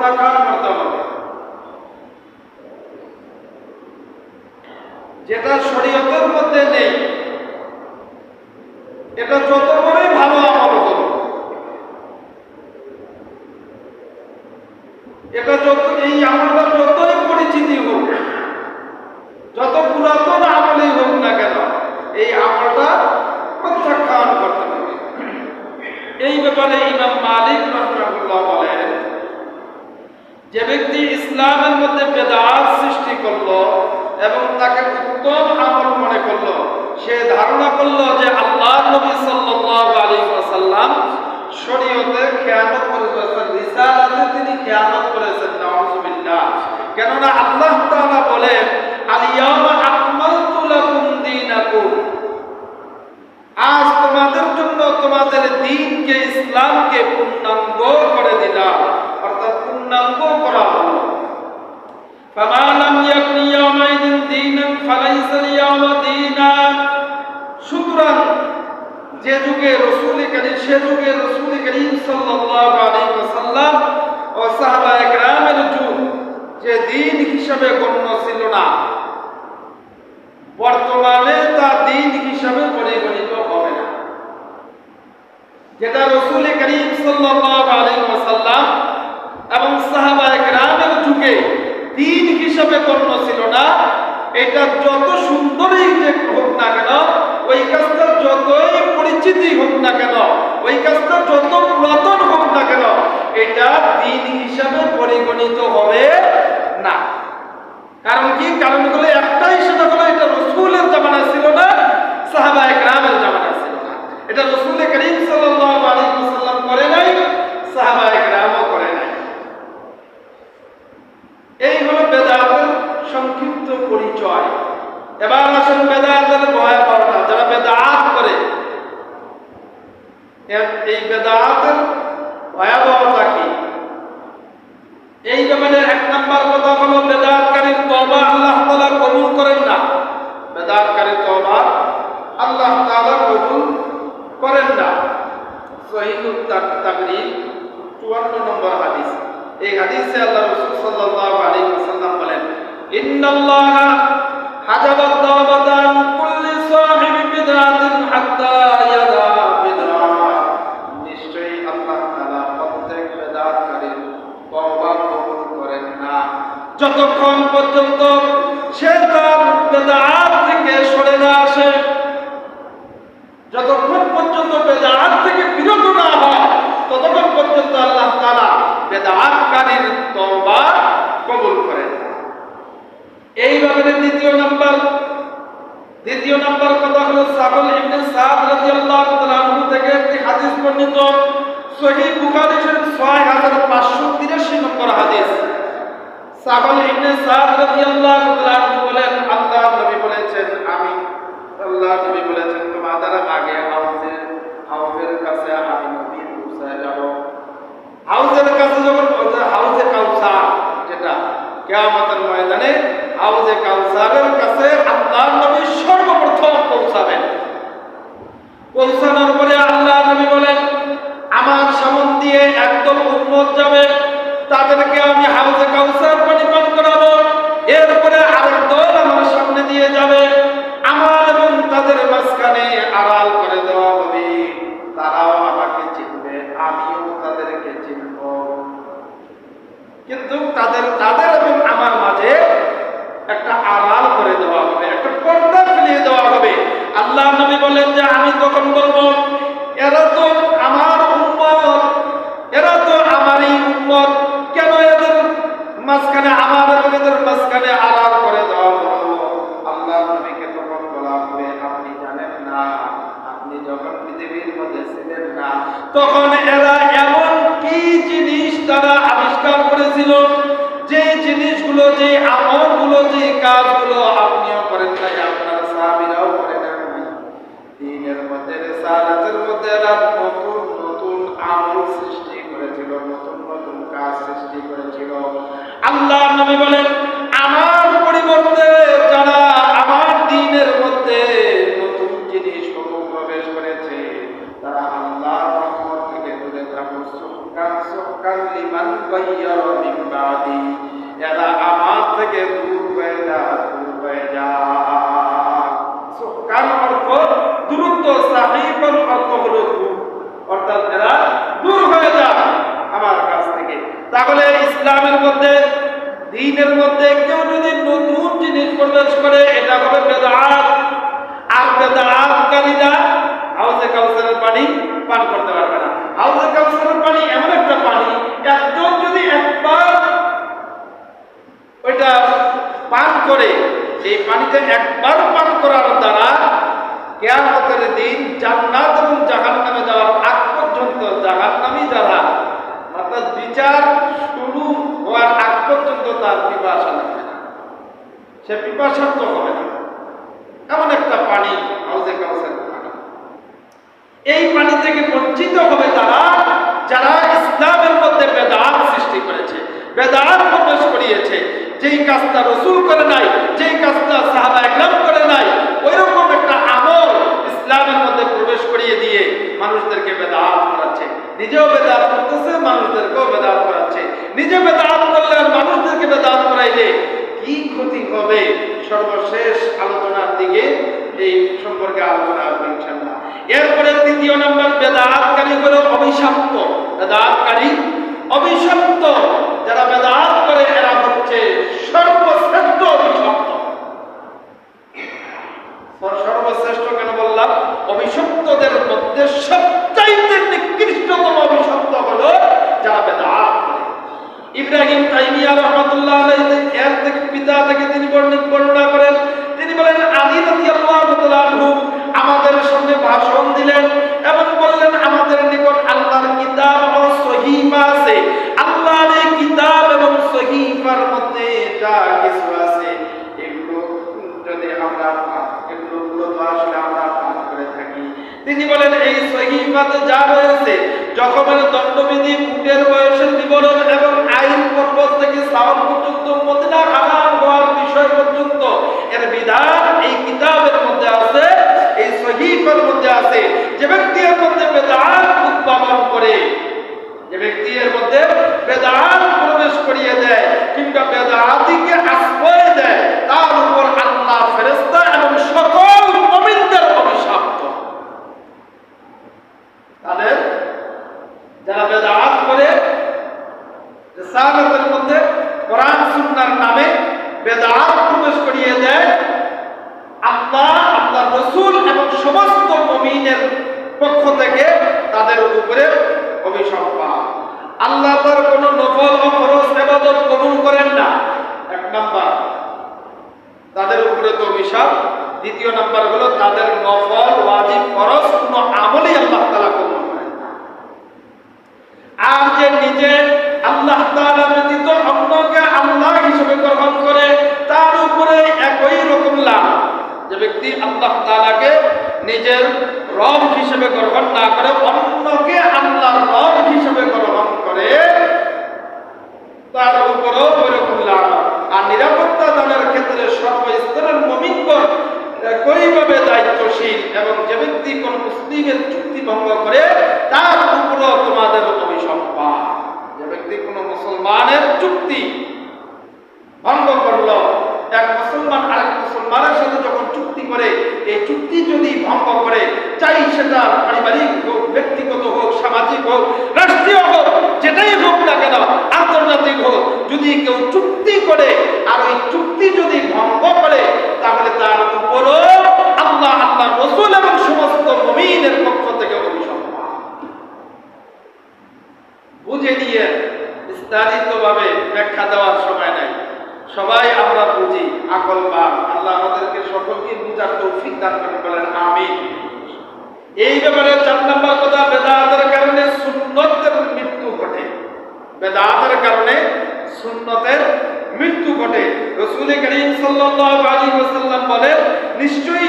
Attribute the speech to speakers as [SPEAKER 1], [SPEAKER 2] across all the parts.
[SPEAKER 1] কার যেটা শরীয়তের মধ্যে নেই এটা যত তাআলা বলেন আল ইয়ামা আকমালতু লাকুম দীনাকুম। আজ তোমাদের জন্য তোমাদের দ্বীনকে ইসলামকে পূর্ণাঙ্গ করে দিলাম। অর্থাৎ পূর্ণাঙ্গ করা হলো। فما لم يكن يومئذ دينا فليس اليوم دينا সুতরাং যে যুগে রসুল করিম, সে যুগে রসুল করিম সাল্লাল্লাহু আলাইহি ওয়াসাল্লাম ও সাহাবা যে দিন হিসাবে গণ্য ছিল না। বর্তমানে তা দিন হিসাবে পরিগণিত হবে না। যেটা রসুল করিম সাল্লাম এবং সাহাবা একরামের যুগে দিন হিসাবে গণ্য ছিল না, এটা যত সুন্দরই যে হোক না কেন, ওই কাজটা যতই পরিচিতি হোক না কেন, ওই কাজটা যত পুরাতন হোক না কেন, এটা দিন হিসাবে পরিগণিত হবে পর্যন্ত সে তার বেদাত থেকে সরে না আসে। যতক্ষণ পর্যন্ত বেদাত থেকে বিরত না হয়, ততক্ষণ পর্যন্ত আল্লাহ তাআলা বেদাতকারীর তওবা কবুল করেন এই ব্যাপারে দ্বিতীয় নাম্বার দ্বিতীয় নাম্বার কথা হলো সাবল ইবনে সাদ রাদিয়াল্লাহু তাআলা থেকে একটি হাদিস বর্ণিত। সহিহ বুখারী শরীফ 6583 নম্বর হাদিস। সাবল ইবনে সাদ রাদিয়াল্লাহু তাআলা বলেন, আল্লাহ নবী বলেছেন, আমি আল্লাহ নবী বলেছেন, তোমাদের আগে হাউজের হাউজের কাছে আমি নবী যাব। হাউজের কাছে যখন পৌঁছে হাউজে কাউসার যেটা, কেয়ামতের ময়দানে হাউজে কাউসারের কাছে আল্লাহ নবী সর্বপ্রথম পৌঁছাবেন। পৌঁছানোর পরে আল্লাহ নবী বলেন, আমার সামন দিয়ে একদল উম্মত যাবে, তাদেরকে আমি হাউজে কাউসার এরপরে আরেক দল আমার সামনে দিয়ে যাবে। আমার এবং তাদের মাঝখানে আড়াল করে দেওয়া হবে। তারাও আমাকে চিনবে, আমিও তাদেরকে চিনব। কিন্তু তাদের তাদের এবং আমার মাঝে একটা আড়াল করে দেওয়া হবে, একটা পর্দা ফেলিয়ে দেওয়া হবে। আল্লাহ নবী বলেন যে, আমি তখন বলব, এরা তো আমার উম্মত, এরা তো আমারই উম্মত। কেন এদের মাঝখানে আমার এদের আড়াল করে দেওয়া হলো আল্লাহ নবীকে তখন বলা হবে, আপনি জানেন না, আপনি যখন পৃথিবীর মধ্যে ছিলেন না, তখন এরা এমন কি জিনিস তারা আবিষ্কার করেছিল? যে জিনিসগুলো, যে আমলগুলো, যে কাজগুলো আপনিও করেন নাই, আপনার সাহাবীরাও করে নেন নাই। দিনের মধ্যে রেসালাতের মধ্যে এরা নতুন নতুন আমল সৃষ্টি করেছিল, নতুন নতুন কাজ সৃষ্টি করেছিল। আল্লাহ নবী বলেন আমার পরিবর্তে, যারা আমার দিনের মধ্যে নতুন জিনিস প্রবেশ করেছে, তারা আল্লাহ থেকে দূরে থাকুক সুকান আমার থেকে দূর হয়ে যা অর্থ দূরত্ব অর্থাৎ এরা দূর হয়ে যা আমার কাছ থেকে। তাহলে ইসলামের মধ্যে দিনের মধ্যে কেউ যদি নতুন জিনিস প্রবেশ করে এটা হবে বেদাত আর বেদাতকারীরা হাউজে কাউসারের পানি পান করতে পারবে না হাউজে কাউসারের পানি এমন একটা পানি একজন যদি একবার ওইটা পান করে এই পানিতে একবার পান করার দ্বারা কেয়ামতের দিন জান্নাত এবং জাহান্নামে যাওয়ার আগ পর্যন্ত জাহান্নামী যারা অর্থাৎ বিচার শুরু হওয়ার আগ পর্যন্ত তার পিপাসা লাগবে না সে পিপাসার্থ হবে না। এমন একটা পানি হাউজে কাউসার পানি এই পানি থেকে বঞ্চিত হবে তারা যারা ইসলামের মধ্যে বেদাত সৃষ্টি করেছে, বেদাত প্রবেশ করিয়েছে। যেই কাজটা রসুল করে নাই, যেই কাজটা সাহাবা একরাম করে নাই, ওইরকম একটা আমল ইসলামের মধ্যে প্রবেশ করিয়ে দিয়ে মানুষদেরকে বেদাত করাচ্ছে। নিজেও বেদাত করতেছে, মানুষদেরকেও বেদাত করাচ্ছে। নিজে বেদাত করলে মানুষদেরকে বেদাত করাইলে কি ক্ষতি হবে সর্বশেষ আলোচনার দিকে এই সম্পর্কে আলোচনা হবে ইনশাআল্লাহ এরপরে তৃতীয় নম্বর বেদাতকারী অভিশপ্ত, বেদাতকারী, অভিশপ্ত, যারা বেদাত করে এরা হচ্ছে সর্বশ্রেষ্ঠ অভিশপ্ত। সর্বশ্রেষ্ঠ কেন বললাম? অভিশপ্তদের মধ্যে সবচাইতে নিকৃষ্টতম অভিশপ্ত যারা বেদাত ইব্রাহিম তাইমিয়া এর থেকে পিতা থেকে তিনি বর্ণনা করেন। তিনি বলেন, আলী আমাদের সামনে ভাষণ দিলেন এবং বললেন, আমাদের তিনি বলেন, এই সহিফাতে যা রয়েছে, যখনের দণ্ডবিধি উটের বয়সের বিবরণ এবং আইন পর্বত থেকে সাওয়াল পর্যন্ত মদিনা হারাম হওয়ার বিষয় পর্যন্ত, এর বিধান এই কিতাবের মধ্যে আছে, এই সহিফার মধ্যে আছে। যে ব্যক্তি এর মধ্যে বেদাত উদ্ভাবন করে, যে ব্যক্তি এর মধ্যে বেদাত প্রবেশ করিয়ে দেয়, কিংবা বেদাতিকে আল্লাহ আল্লাহ রসুল এবং সমস্ত মমিনের পক্ষ থেকে তাদের উপরে অভিশম্পা আল্লাহ তার কোন নকল ও খরচ এবাদত কবুল করেন না। এক নাম্বার, তাদের উপরে তো অভিশাপ। দ্বিতীয় নাম্বার হলো তাদের নকল ওয়াজিব খরচ যদি কেউ চুক্তি করে, আর ওই চুক্তি যদি ভঙ্গ করে, তাহলে তার উপরও আল্লাহ আল্লাহ রসুল এবং সমস্ত নবীনের পক্ষ থেকে অভিসম্পাদ বুঝে নিয়ে বিস্তারিতভাবে ব্যাখ্যা দেওয়ার সময় নাই। সবাই আমরা বুঝি, আকল বা আল্লাহ আমাদেরকে সকলকে বুঝার তৌফিক দান করে বলেন আমিন। এই ব্যাপারে চার নম্বর কথা, বেদাতের কারণে সুন্নতের মৃত্যু ঘটে। বেদাতের কারণে সুন্নতের মৃত্যু ঘটে। রসুল করিম সাল্লাল্লাহু আলাইহি ওয়াসাল্লাম বলে নিশ্চয়ই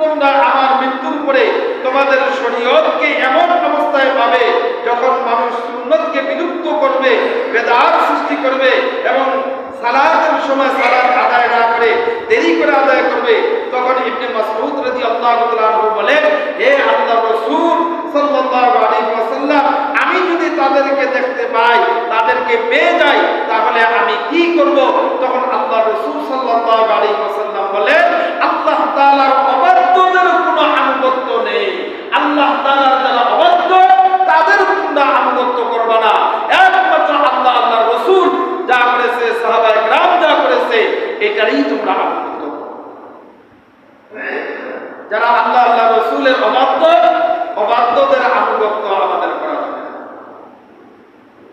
[SPEAKER 1] তোমরা আমার মৃত্যুর পরে তোমাদের শরীয়তকে এমন অবস্থায় পাবে যখন মানুষ সুন্নতকে বিলুপ্ত করবে, বেদাত সৃষ্টি করবে এবং সালাতের সময় সালাত আদায় না করে দেরি করে আদায় করবে। তখন ইবনে মাসউদ রাদিয়াল্লাহু তাআলা বলেন, হে আল্লাহর রাসূল সাল্লাল্লাহু আলাইহি তাদেরকে দেখতে পাই, তাদেরকে পেয়ে যাই, তাহলে আমি কি করব? তখন আল্লাহ রসুল সাল্লাহ আলী ওসাল্লাম বলেন, আল্লাহ তালার অবাধ্যদের কোনো আনুগত্য নেই। আল্লাহ তালার যারা অবাধ্য, তাদের তোমরা আনুগত্য করবে না। একমাত্র আল্লাহ আল্লাহ রসুল যা করেছে সাহাবা গ্রাম যা করেছে, এটারই তোমরা আনুগত্য যারা আল্লাহ আল্লাহ রসুলের অবাধ্য, অবাধ্যদের আনুগত্য আমাদের করে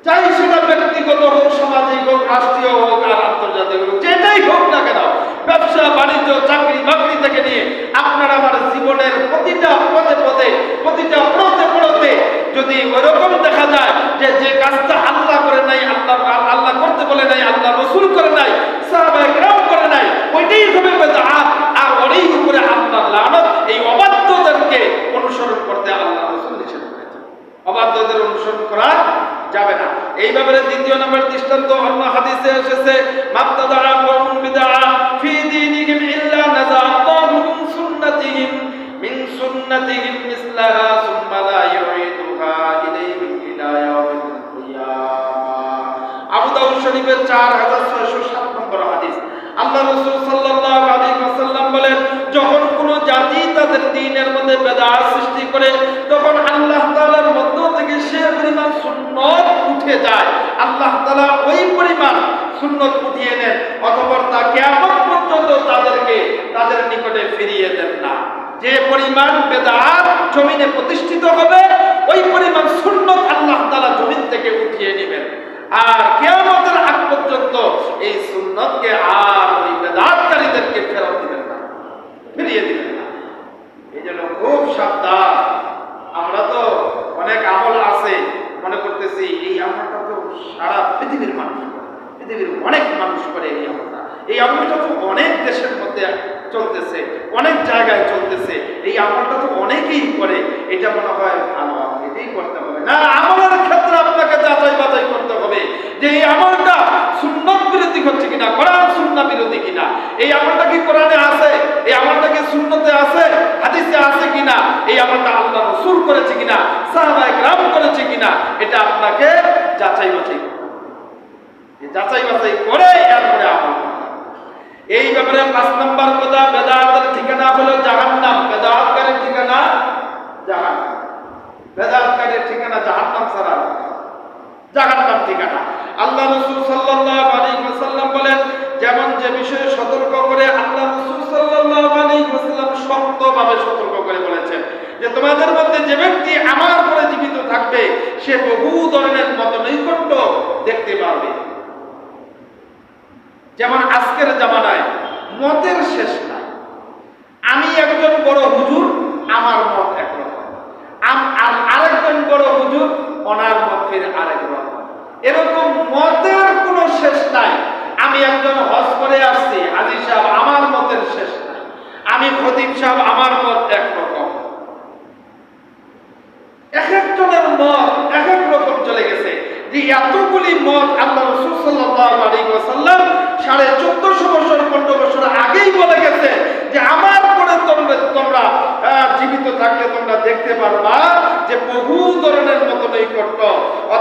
[SPEAKER 1] চাই সেটা ব্যক্তিগত হোক, সামাজিক হোক, রাষ্ট্রীয় হোক আর আন্তর্জাতিক হোক, যেটাই হোক না কেন, ব্যবসা, বাণিজ্য, চাকরি, বাকরি থেকে নিয়ে আপনার আমার জীবনের প্রতিটা পদে পদে প্রতিটা পড়তে পড়তে যদি ওরকম দেখা যায় যে যে কাজটা আল্লাহ করে নাই, আল্লাহ আল্লাহ করতে বলে নাই, আল্লাহ রসুল করে নাই, সাহাবায়ে কেরাম করে নাই, ওইটাই হবে আর ওরই উপরে আল্লাহ লানত এই অবাধ্যদেরকে অনুসরণ করতে আল্লাহ রসুল নিষেধ করেছেন অবাধ্যদের অনুসরণ করা যাবে না এই ব্যাপারে দ্বিতীয় নম্বর দৃষ্টান্ত অন্য হাদিসে এসেছে মাবতাদা কওম বিদআ ফি দীনিহিম ইল্লা নাযাআল্লাহু মিন সুন্নাতিহিম মিন সুন্নাতিহিম মিসলাহা সুম্মা লা ইউঈদুহা ইলাইহিম ইলা ইয়াউমিল কিয়ামাহ আবু দাউদ শরীফের 4607 নম্বর হাদিস। আল্লাহ রাসূল সাল্লাল্লাহু আলাইহি ওয়াসাল্লাম বলেন, যখন কোন জাতি তাদের দ্বীনের মধ্যে বেদাত সৃষ্টি করে তখন আল্লাহ তাআলার মধ্য থেকে সে পরিমাণ সুন্নত উঠে যায়। আল্লাহ তাআলা ওই পরিমাণ সুন্নত উঠিয়ে নেন অথবা তা কিয়ামত পর্যন্ত তাদেরকে তাদের নিকটে ফিরিয়ে দেন না। যে পরিমাণ বেদার জমিনে প্রতিষ্ঠিত হবে, ওই পরিমাণ সুন্নত আল্লাহ তাআলা জমিন থেকে উঠিয়ে নেবেন। আর কিয়ামতের যেমন যে বিষয়ে সতর্ক করে আল্লাহ শক্তভাবে সতর্ক করে বলেছেন যে তোমাদের মধ্যে যে ব্যক্তি আমার পরে জীবিত থাকবে, সে বহু ধরনের মত নৈকট্য দেখতে পারবে যেমন আজকের জামানায় মতের শেষ নাই। আমি একজন বড় হুজুর, আমার মত একরকম। আর আরেকজন বড় হুজুর মত ফের আরেক রকম এরকম মতের কোনো শেষ নাই। আমি একজন হজ করে আসছি, হাজি সাহেব আমার মতের শেষ নাই। আমি খতিব সাহেব আমার মত একরকম। এক একজনের মত এক এক রকম চলে গেছে। যে এতগুলি মত আল্লাহ রসুল সাল্লাল্লাহু আলাইহি ওয়াসাল্লাম সাড়ে চোদ্দশো বছর, পনেরো বছর আগেই বলে গেছে যে আমার পরে তোমরা তোমরা আহ, জীবিত থাকলে তোমরা দেখতে পারবা যে বহু ধরনের মত নৈকট্য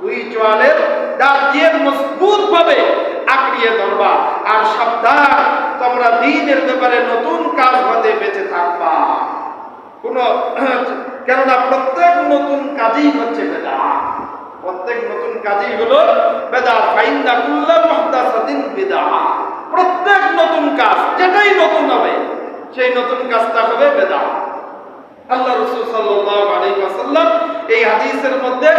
[SPEAKER 1] দুই চোয়ালের দাঁত দিয়ে মজবুত ভাবে আঁকড়িয়ে ধরবা। আর সাবধান, তোমরা দিনের ব্যাপারে নতুন কাজ হতে বেঁচে থাকবা। কোন, কেননা প্রত্যেক নতুন কাজই হচ্ছে বেদাত। প্রত্যেক নতুন কাজই হলো বেদাত। ফাইন্দা কুল্লা মুহদাসাতিন বিদআহ প্রত্যেক নতুন কাজ, যেটাই নতুন হবে, সেই নতুন কাজটা হবে বেদাত। আল্লাহ রসুল আলাইহি ওয়াসাল্লাম এই হাদিসের মধ্যে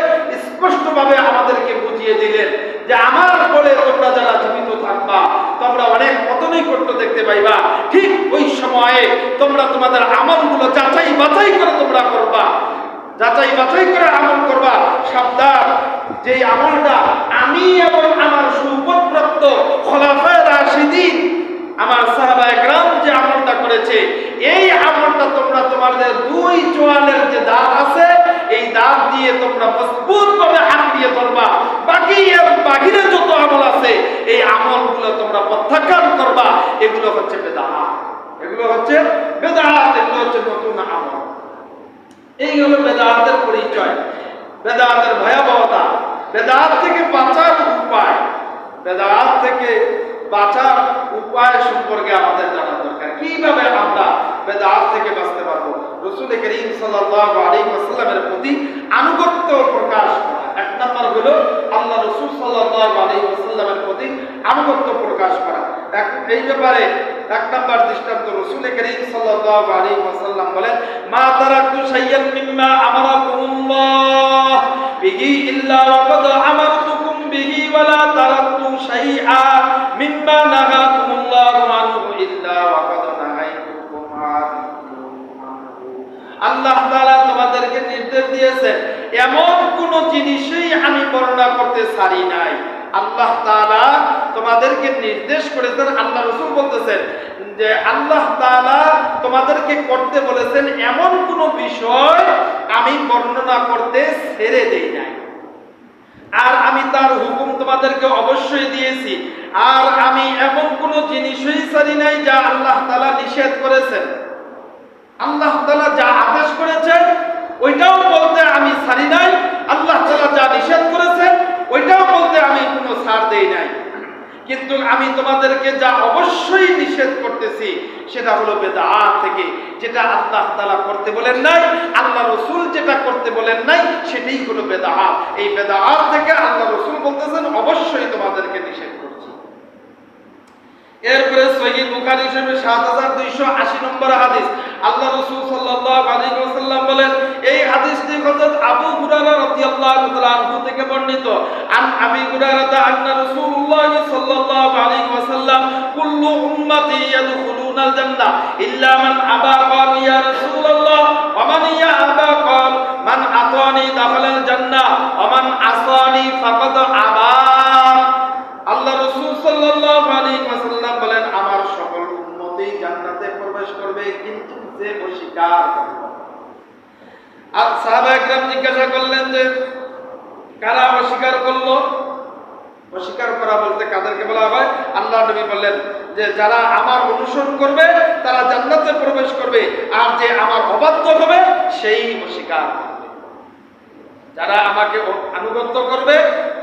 [SPEAKER 1] স্পষ্টভাবে আমাদেরকে বুঝিয়ে দিলেন যে আমার পরে তোমরা যারা জীবিত থাকবা, তোমরা অনেক পতনই করতে দেখতে পাইবা। ঠিক ওই সময়ে তোমরা তোমাদের আমলগুলো যাচাই বাছাই করে তোমরা করবা। যাচাই বাছাই করে আমল করবা। সাবধান যে আমলটা আমি এবং আমার সুপথপ্রাপ্ত খোলাফায়ে রাশিদিন, আমার সাহাবা একরাম যে আমলটা করেছে। এই আমলটা তোমরা তোমাদের দুই চোয়ালের যে দাঁত আছে, এই দাঁত দিয়ে তোমরা মজবুত ভাবে হাত দিয়ে ধরবা। বাকি এর বাহিরে যত আমল আছে, এই আমলগুলো তোমরা প্রত্যাখ্যান করবা। এগুলো হচ্ছে বেদাত এগুলো হচ্ছে বেদাত এগুলো হচ্ছে নতুন আমল। এই হলো বেদাতের পরিচয়। বেদাতের ভয়াবহতা। বেদাত থেকে বাঁচার উপায়। বেদাত থেকে বাঁচার উপায় সম্পর্কে আমাদের জানা দরকার। কীভাবে আমরা বেদাত থেকে বাঁচতে পারব? রসুল করিম সাল্লাল্লাহু আলাইহি ওয়াসাল্লামের প্রতি আনুগত্য প্রকাশ এক নম্বর হলো আল্লাহ রসুল সাল্লাল্লাহু আলাইহি ওয়াসাল্লামের প্রতি আনুগত্য প্রকাশ করা। এই ব্যাপারে এক নম্বর দৃষ্টান্ত রসুল করিম সাল্লাল্লাহু আলাইহি ওয়াসাল্লাম বলেন, মা তারাকতু শাইয়ান মিম্মা আমারাকুমুল্লাহ, বিহি ইল্লা আমারতুকুম আল্লাহ তাআলা তোমাদেরকে নির্দেশ দিয়েছেন, এমন কোন জিনিসই আমি বর্ণনা করতে ছাড়ি নাই। আল্লাহ তাআলা তোমাদেরকে নির্দেশ করেছেন, আল্লাহ রসুল বলতেছেন যে আল্লাহ তাআলা তোমাদেরকে করতে বলেছেন, এমন কোন বিষয় আমি বর্ণনা করতে ছেড়ে দেই নাই। আর আমি তার হুকুম তোমাদেরকে অবশ্যই দিয়েছি। আর আমি এমন কোন জিনিসই ছাড়ি নাই যা আল্লাহ তালা নিষেধ করেছেন। আল্লাহ তালা যা আদেশ করেছেন, ওইটাও বলতে আমি ছাড়ি নাই। আল্লাহ তালা যা নিষেধ করেছেন, ওইটাও বলতে আমি কোনো ছাড় দেই নাই। কিন্তু আমি তোমাদেরকে যা অবশ্যই নিষেধ করতেছি, সেটা হলো বেদাত থেকে, যেটা আল্লাহ তালা করতে বলেন নাই, আল্লাহ রসুল যেটা করতে বলেন নাই, সেটাই হলো বেদা এই বেদা থেকে আল্লাহ রসুল বলতেছেন, অবশ্যই তোমাদেরকে নিষেধ এরপরে সহিহ বুখারী শরীফে 7280 নম্বর হাদিস। আল্লাহ রাসূল সাল্লাল্লাহু আলাইহি ওয়াসাল্লাম বলেন, এই হাদিসটি হযরত আবু হুরায়রা রাদিয়াল্লাহু তাআলা আনহু থেকে বর্ণিত। আন আবি হুরায়রা আন্না রাসূলুল্লাহ সাল্লাল্লাহু আলাইহি ওয়াসাল্লাম, কুল্লু উম্মতি ইয়াদখুলুনাল জান্নাহ ইল্লা মান আবা ক্বাল ইয়া রাসূলুল্লাহ, ওয়া মান ইয়া আবা ক্বাল মান আতানি দাখালাল জান্নাহ ওয়া মান আসানি ফাকাদ আবা আল্লাহ রসুল সাল্লাল্লাহু আলাইহি ওয়াসাল্লাম বলেন আমার সকল উম্মতেই জান্নাতে প্রবেশ করবে কিন্তু যে অস্বীকার করবে আর সাহাবা একরাম জিজ্ঞাসা করলেন যে, কারা অস্বীকার করল? অস্বীকার করা বলতে কাদেরকে বলা হয়? আল্লাহ নবী বললেন যে, যারা আমার অনুসরণ করবে, তারা জান্নাতে প্রবেশ করবে, আর যে আমার অবাধ্য হবে, সেই অস্বীকার যারা আমাকে আনুগত্য করবে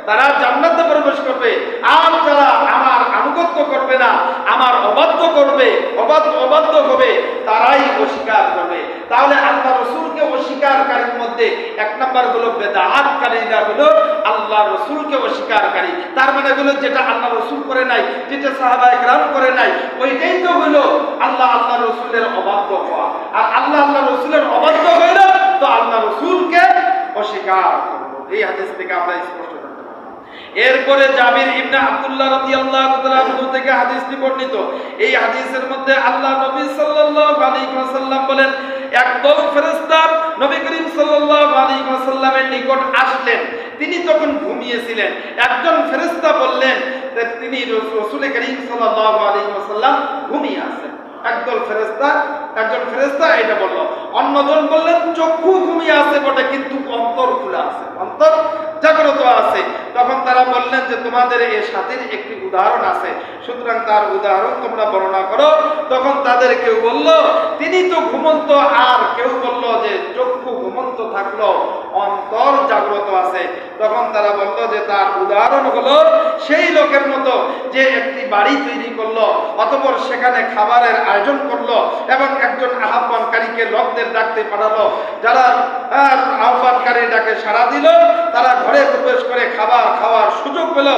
[SPEAKER 1] তারা জান্নাতে প্রবেশ করবে। আর যারা আমার আনুগত্য করবে না, আমার অবাধ্য করবে, অবাধ্য অবাধ্য হবে, তারাই অস্বীকার করবে। তাহলে আল্লাহ রসুলকে অস্বীকারকারীর মধ্যে এক নম্বর হলো বেদাহাতকারীরা হলো আল্লাহ রসুলকে অস্বীকারকারী। তার মানে হলো যেটা আল্লাহ রসুল করে নাই, যেটা সাহাবা গ্রাম করে নাই, ওইটাই তো হলো আল্লাহ আল্লাহ রসুলের অবাধ্য হওয়া। আর আল্লাহ আল্লাহ রসুলের অবাধ্য হইল, তো আল্লাহ রসুলকে অস্বীকার করব। এই হাদিস থেকে আমরা স্পষ্ট। এরপরে জাবির ইবনে আব্দুল্লাহ রাদিয়াল্লাহু তাআলা থেকে হাদিসটি বর্ণিত এই হাদিসের মধ্যে আল্লাহ নবী সাল্লাল্লাহু আলাইহি ওয়াসাল্লাম বলেন, একদল ফেরেশতা নবী করিম সাল্লাল্লাহু আলাইহি ওয়াসাল্লামের নিকট আসলেন। তিনি তখন ঘুমিয়েছিলেন। একজন ফেরেশতা বললেন তিনি রাসূল করিম সাল্লাল্লাহু আলাইহি ওয়াসাল্লাম ঘুমিয়ে আছেন। একদল ফেরেস্তা একজন ফেরেস্তা এটা বলল। অন্যজন বললেন, চক্ষু ঘুমিয়ে আছে বটে, কিন্তু অন্তর খোলা আছে। অন্তর জাগ্রত আছে। তখন তারা বললেন যে, তোমাদের এ সাথীর একটি উদাহরণ আছে। সুতরাং তার উদাহরণ তোমরা বর্ণনা করো। তখন তাদের কেউ বলল, তিনি তো ঘুমন্ত, আর কেউ বলল যে, চক্ষু ঘুমন্ত থাকল, অন্তর জাগ্রত আছে। তখন তারা বলতো যে, তার উদাহরণ হলো, সেই লোকের মতো যে একটি বাড়ি তৈরি করল, অতপর সেখানে খাবারের আয়োজন করল এবং একজন আহ্বানকারীকে লোকদের ডাকতে পাঠালো। যারা আহ্বানকারী ডাকে সাড়া দিল, তারা ঘরে প্রবেশ করে খাবার খাওয়ার সুযোগ পেল।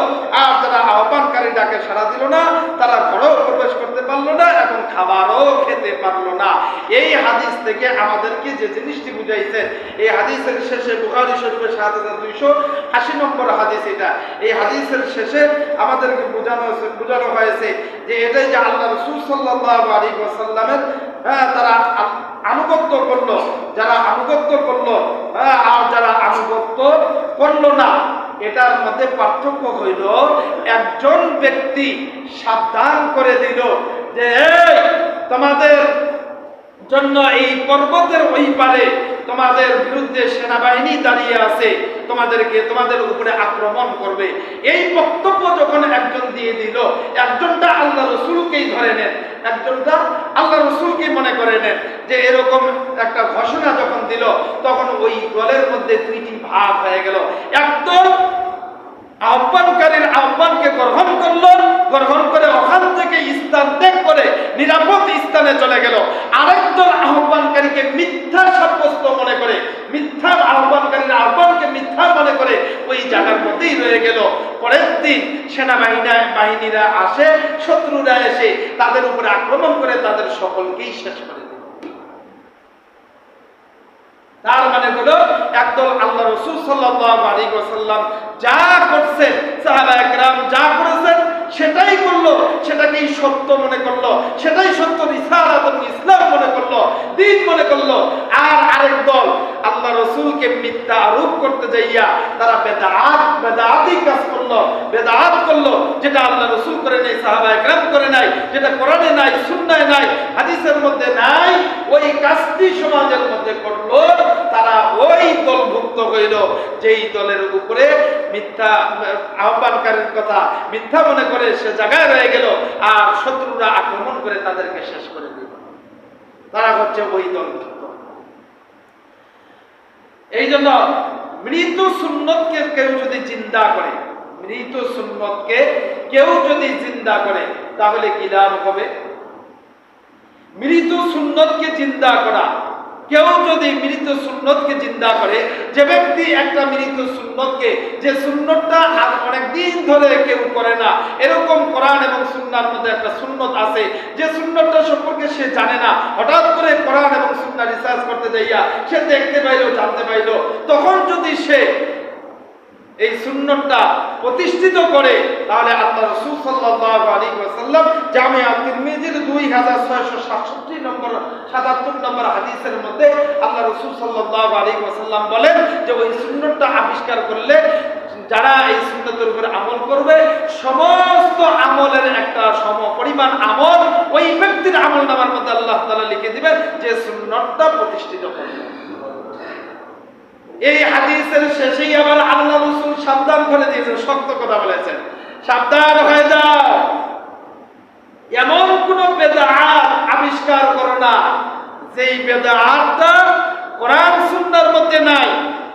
[SPEAKER 1] আর যারা আহ্বানকারী ডাকে সাড়া দিল না, তারা ঘরেও প্রবেশ করতে পারল না এবং খাবারও খেতে পারল না। এই হাদিস থেকে আমাদেরকে যে জিনিসটি বুঝাইছে এই হাদিসের শেষে বুখারি শরীফের সাত হাজার দুইশো আশি নম্বর হাদিস এটা। এই হাদিসের শেষে আমাদেরকে বোঝানো বোঝানো হয়েছে যে এটাই যে আল্লাহ হ্যাঁ তারা আনুগত্য করল, যারা আনুগত্য করল হ্যাঁ আর যারা আনুগত্য করল না, এটার মধ্যে পার্থক্য হইল, একজন ব্যক্তি সাবধান করে দিল যে তোমাদের জন্য এই পর্বতের ওই পারে তোমাদের বিরুদ্ধে সেনাবাহিনী দাঁড়িয়ে আছে, তোমাদেরকে তোমাদের উপরে আক্রমণ করবে। এই বক্তব্য যখন একজন দিয়ে দিল, একজনটা আল্লাহ রসুলকেই ধরে নেন, একজনটা আল্লাহ রসুলকে মনে করে নেন যে এরকম একটা ঘোষণা যখন দিল, তখন ওই দলের মধ্যে দুইটি ভাগ হয়ে গেল। একদল আহ্বানকারীর আহ্বানকে গ্রহণ করল, গ্রহণ করে ওখান থেকে স্থান ত্যাগ করে নিরাপদ স্থানে চলে গেল। আরেকজন আহ্বানকারীকে মিথ্যা সাব্যস্ত মনে করে, মিথ্যা আহ্বানকারীর আহ্বানকে মিথ্যা মনে করে ওই জায়গার মধ্যেই রয়ে গেল। পরের দিন সেনাবাহিনী, বাহিনীরা আসে, শত্রুরা এসে তাদের উপরে আক্রমণ করে তাদের সকলকেই শেষ করে তার মানে হলো, একদল আল্লাহ রসুল সাল্লাহ ওয়াসাল্লাম যা করছেন যা করেছেন, সেটাই করল, সেটাকেই সত্য মনে করল, সেটাই সত্য ইসলাম মনে করল, দিন মনে করল। আর আরেক দল আল্লাহ রসুলকে মিথ্যা আরোপ করতে যাইয়া তারা বেদাত, বেদাতি কাজ করল, বেদাত করল, যেটা আল্লাহ রসুল করে নাই সাহাবা একরাম করে নাই, যেটা কোরআনে নাই, সুন্নায় নাই, হাদিসের মধ্যে নাই, ওই কাজটি সমাজের মধ্যে করল তারা ওই দলভুক্ত হইল। যেই দলের উপরে মিথ্যা আহ্বানকারীর কথা মিথ্যা মনে করে সে জায়গায় রয়ে গেল, আর শত্রুরা আক্রমণ করে তাদেরকে শেষ করে দিল। তারা হচ্ছে ওই দলভুক্ত এই জন্য মৃত সুন্নতকে কেউ যদি চিন্তা করে, মৃত সুন্নতকে কেউ যদি চিন্তা করে, তাহলে কি লাভ হবে? মৃত সুন্নতকে চিন্তা করা কেউ যদি মৃত সুন্নতকে চিন্তা করে, যে ব্যক্তি একটা মৃত সুন্নতকে, যে সুন্নতটা আর অনেকদিন ধরে কেউ করে না, এরকম কোরআন এবং সুন্নার মধ্যে একটা সুন্নত আছে, যে সুন্নতটা সম্পর্কে সে জানে না, হঠাৎ করে কোরআন এবং সুন্না রিসার্চ করতে যাইয়া সে দেখতে পাইলো, জানতে পাইলো, তখন যদি সে এই সুন্নতটা প্রতিষ্ঠিত করে, তাহলে আল্লাহ রসুল সাল্লাল্লাহু আলাইহি ওয়াসাল্লাম জামিয়া তিরমিজির 2667 নম্বর 77 নম্বর হাদিসের মধ্যে আল্লাহ রসুল সাল্লাল্লাহু আলাইহি ওয়াসাল্লাম বলেন যে ওই সুন্নতটা আবিষ্কার করলে যারা এই সুন্নতের উপরে আমল করবে, সমস্ত আমলের একটা সম পরিমাণ আমল ওই ব্যক্তির আমল নামার মধ্যে আল্লাহ তাআলা লিখে দিবেন যে সুন্নতটা প্রতিষ্ঠিত করবে। এই হাদিসের শেষেই আবার আল্লাহ রসুল সাবধান করে দিয়েছেন, শক্ত কথা বলেছেন। সাবধান হয়ে যাও। এমন কোন বেদাহাত আবিষ্কার করো না, যেই বেদাহাতটা কোরআন সুন্নার মধ্যে নাই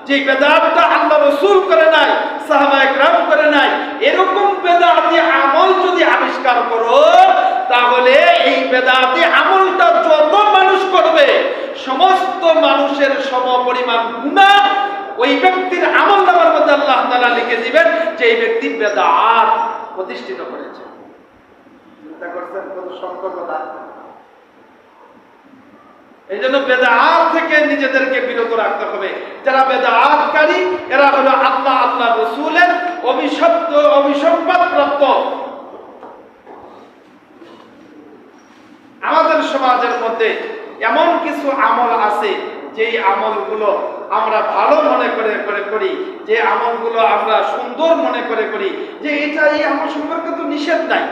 [SPEAKER 1] যে বেদাতটা আল্লাহ রসুল করে নাই, সাহাবা গ্রাম করে নাই, এরকম বেদাতি আমল যদি আবিষ্কার করো, তাহলে এই বেদাতি আমলটা যত মানুষ করবে সমস্ত মানুষের সম পরিমাণ গুণা ওই ব্যক্তির আমল নামার মধ্যে আল্লাহ তাআলা লিখে দিবেন যে এই ব্যক্তি বেদাত প্রতিষ্ঠিত করেছে। চিন্তা করছেন কত সংকট এই জন্য বেদাত থেকে নিজেদেরকে বিরত রাখতে হবে। যারা বেদাতকারী এরা হলো আল্লাহ আল্লাহ রসুলের অভিশপ্ত অভিসম্পাদ প্রাপ্ত আমাদের সমাজের মধ্যে এমন কিছু আমল আছে যেই আমলগুলো আমরা ভালো মনে করে করে করি, যে আমলগুলো আমরা সুন্দর মনে করে করি, যে এটা এই আমল সম্পর্কে তো নিষেধ নাই।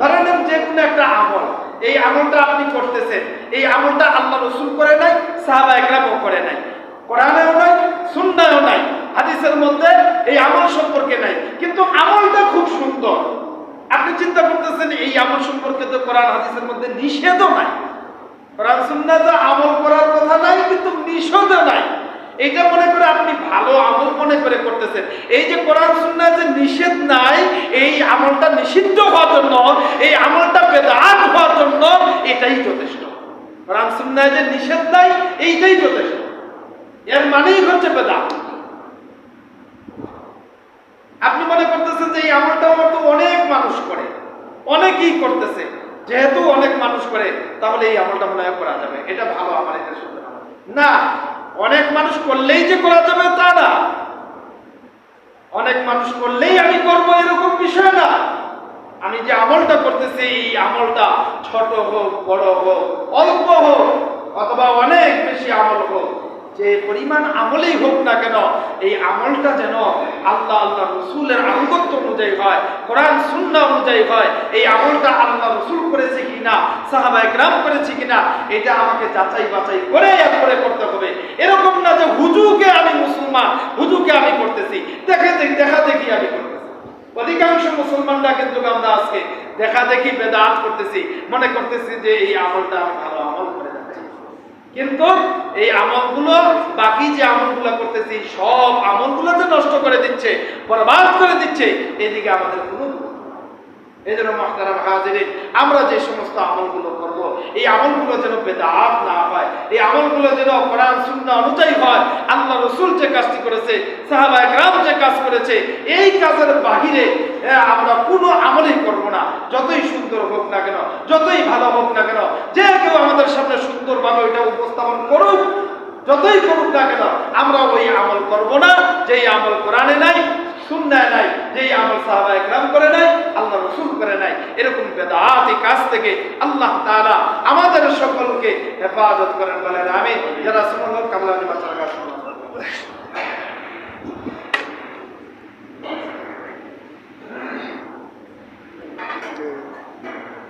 [SPEAKER 1] ধরেন যে কোনো একটা আমল, এই আমলটা আপনি করতেছেন, এই আমলটা আল্লাহ রসুল করে নাই, সাহাবা একরামও করে নাই। কোরআনেও নাই, সুন্নায়ও নাই, হাদিসের মধ্যে এই আমল সম্পর্কে নাই। কিন্তু আমলটা খুব সুন্দর। আপনি চিন্তা করতেছেন, এই আমল সম্পর্কে তো কোরআন, হাদিসের মধ্যে নিষেধও নাই। কোরআন সুন্নাতে আমল করার কথা নাই, কিন্তু নিষেধও নাই। এটা মনে করে আপনি ভালো আমল মনে করে করতেছেন। এই যে কোরআন সুন্নাহ যে নিষেধ নাই, এই আমলটা নিষিদ্ধ হওয়ার জন্য, এই আমলটা বেদাত হওয়ার জন্য, এটাই যথেষ্ট। কোরআন সুন্নাহ যে নিষেধ নাই, এইটাই যথেষ্ট। এর মানেই হচ্ছে বেদাত। আপনি মনে করতেছেন যে এই আমলটা অনেক মানুষ করে, অনেকেই করতেছে। যেহেতু অনেক মানুষ করে, তাহলে এই আমলটা মনে হয় করা যাবে। এটা ভালো আমার এটা শুনতে। না, অনেক মানুষ করলেই যে করা যাবে তা না। অনেক মানুষ করলেই আমি করব এরকম বিষয় না। আমি যে আমলটা করতেছি, এই আমলটা ছোট হোক, বড় হোক, অল্প হোক, অথবা অনেক বেশি আমল হোক যে পরিমাণ আমলেই হোক না কেন, এই আমলটা যেন আল্লাহ আল্লাহ রসুলের আনুগত্য অনুযায়ী হয়, কোরআন, সুন্না অনুযায়ী হয়, এই আমলটা আল্লাহ রসুল করেছে কিনা, সাহাবা একরাম করেছে কিনা, এটা আমাকে যাচাই বাছাই করে এরপরে করতে হবে। এরকম না যে হুজুকে আমি মুসলমান, হুজুকে আমি করতেছি, দেখে দেখি, দেখা দেখি আমি করতেছি। অধিকাংশ মুসলমানরা কিন্তু আমরা আজকে দেখা দেখি বেদাত করতেছি, মনে করতেছি যে এই আমলটা আমি ভালো আমল কিন্তু এই আমলগুলো, বাকি যে আমলগুলো করতেছি, সব আমলগুলো যে নষ্ট করে দিচ্ছে, বরবাদ করে দিচ্ছে, এদিকে আমাদের কোনো। এই জন্য হাজিরিন, আমরা যে সমস্ত আমলগুলো করব, এই আমলগুলো যেন বেদাত না হয়, এই আমলগুলো যেন কোরআন, সুন্না অনুযায়ী হয়, আল্লাহ রসুল যে কাজটি করেছে, সাহাবা একরাম যে কাজ করেছে, এই কাজের বাহিরে আমরা কোনো আমলই করব না, যতই সুন্দর হোক না কেন, যতই ভালো হোক না কেন, যে কেউ আমাদের সামনে সুন্দরভাবে ওইটা উপস্থাপন করুক, যতই করুক না কেন, আমরা ওই আমল করব না, যেই আমল কোরআনে নাই সুন্নায় নাই, যেই আমল সাহাবায় গ্রাম করে নাই, আল্লাহ রসুল করে নাই এরকম বেদাতি কাজ থেকে আল্লাহ তারা আমাদের সকলকে হেফাজত করেন, বলেন আমি যারা সুমন কামলা নির্বাচন কাজ Thank you.